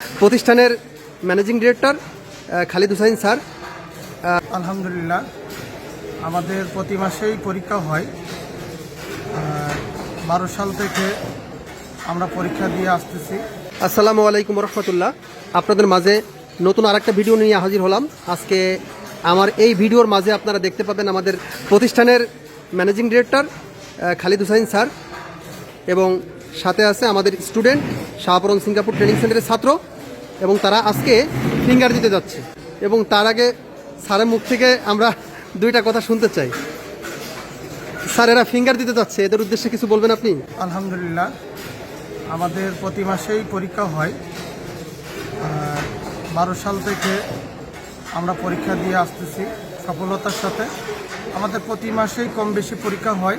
প্রতিষ্ঠানের managing director Khalid Hussain sir. আলহামদুলিল্লাহ। আমাদের প্রতি মাসেই পরীক্ষা হয়। বারো সাল থেকে আমরা পরীক্ষা দিয়ে আসতেছি। আসসালামু আলাইকুম রহমতুল্লাহ আপনাদের মাঝে নতুন আরেকটা ভিডিও নিয়ে হাজির হলাম। আজকে আমার এই ভিডিওর মাঝে আপনারা দেখতে পাবেন আমাদের প্রতিষ্ঠানের managing director Khalid Hussain sir এবং সাথে আছে আমাদের স্টুডেন্ট শাহপুরন সিঙ্গাপুর ট্রেনিং সেন্টারের ছাত্র এবং তারা আজকে ফিঙ্গার দিতে যাচ্ছে। এবং তার আগে স্যারের মুখ থেকে আমরা দুইটা কথা শুনতে চাই। স্যার, এরা ফিঙ্গার দিতে যাচ্ছে, এদের উদ্দেশ্যে কিছু বলবেন আপনি? আলহামদুলিল্লাহ। আমাদের প্রতি মাসেই পরীক্ষা হয়। বারো সাল থেকে আমরা পরীক্ষা দিয়ে আসতেছি সফলতার সাথে। আমাদের প্রতি মাসেই কম বেশি পরীক্ষা হয়।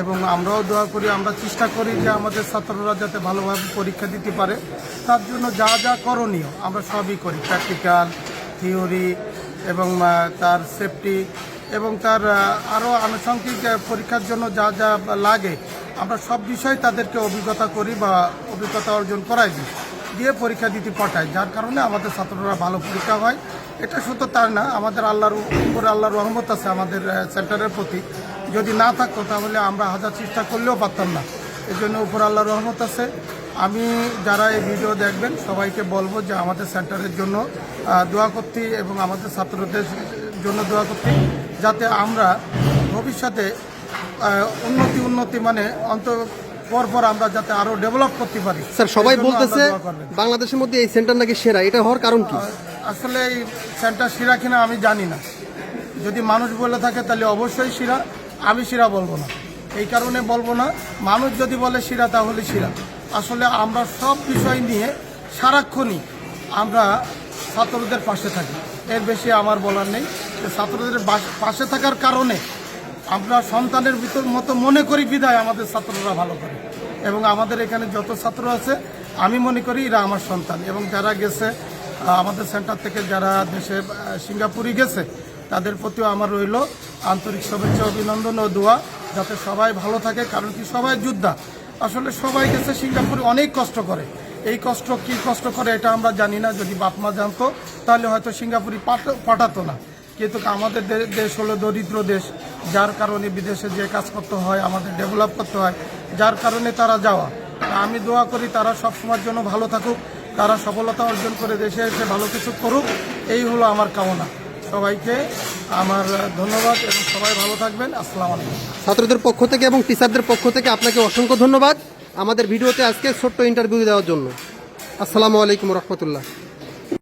এবং আমরাও দোয়া করি, আমরা চেষ্টা করি যে আমাদের ছাত্ররা যাতে ভালোভাবে পরীক্ষা দিতে পারে। তার জন্য যা যা করণীয় আমরা সবই করি। প্র্যাকটিক্যাল থিওরি এবং তার সেফটি এবং তার আরও আনুষঙ্গিক পরীক্ষার জন্য যা যা লাগে, আমরা সব বিষয়ে তাদেরকে অভিজ্ঞতা করি বা অভিজ্ঞতা অর্জন করাই দিই, দিয়ে পরীক্ষা দিতে পাঠাই। যার কারণে আমাদের ছাত্ররা ভালো পরীক্ষা হয়। এটা শুধু তার না, আমাদের আল্লাহর উপরে আল্লাহর রহমত আছে আমাদের সেন্টারের প্রতি। যদি না থাকতো তাহলে আমরা হাজার চেষ্টা করলেও পারতাম না। এই জন্য উপর আল্লাহ রহমত আছে। আমি যারা এই ভিডিও দেখবেন সবাইকে বলব যে আমাদের সেন্টারের জন্য দোয়া করতে এবং আমাদের ছাত্রদের জন্য দোয়া করতে যাতে আমরা ভবিষ্যতে উন্নতি উন্নতি মানে অন্ত পরপর আমরা যাতে আরও ডেভেলপ করতে পারি। স্যার সবাই বলতেছে বাংলাদেশের মধ্যে এই সেন্টার নাকি সেরা এটা হওয়ার কারণ কি? আসলে এই সেন্টার শিরা কিনা আমি জানি না। যদি মানুষ বলে থাকে তাহলে অবশ্যই শিরা আমি শিরা বলব না। এই কারণে বলব না, মানুষ যদি বলে শিরা তাহলে শিরা। আসলে আমরা সব বিষয় নিয়ে সারাক্ষণই আমরা ছাত্রদের পাশে থাকি। এর বেশি আমার বলার নেই। ছাত্রদের পাশে থাকার কারণে আমরা সন্তানের ভিতর মতো মনে করি বিদায় আমাদের ছাত্ররা ভালো করে। এবং আমাদের এখানে যত ছাত্র আছে, আমি মনে করি এরা আমার সন্তান। এবং যারা গেছে আমাদের সেন্টার থেকে যারা দেশে সিঙ্গাপুরে গেছে তাদের প্রতিও আমার রইল আন্তরিক শুভেচ্ছা, অভিনন্দন ও দোয়া। যাতে সবাই ভালো থাকে, কারণ কি সবাই যোদ্ধা। আসলে সবাই গেছে সিঙ্গাপুরে অনেক কষ্ট করে। এই কষ্ট কি কষ্ট করে এটা আমরা জানি না, যদি বাপ মা জানতো, তাহলে হয়তো সিঙ্গাপুরি পাঠ- পাঠাতো না। কিন্তু আমাদের দেশ হলো দরিদ্র দেশ। যার কারণে বিদেশে যে কাজ করতে হয়, আমাদের ডেভেলপ করতে হয়, যার কারণে তারা যাওয়া। আমি দোয়া করি তারা সব সময়ের জন্য ভালো থাকুক, তারা সফলতা অর্জন করে দেশে এসে ভালো কিছু করুক, এই হলো আমার কামনা। সবাইকে আমার ধন্যবাদ এবং সবাই ভালো থাকবেন। আসসালাম আলাইকুম। ছাত্রদের পক্ষ থেকে এবং টিচারদের পক্ষ থেকে আপনাকে অসংখ্য ধন্যবাদ আমাদের ভিডিওতে আজকে ছোট্ট ইন্টারভিউ দেওয়ার জন্য। আসসালামু আলাইকুম রহমতুল্লাহ।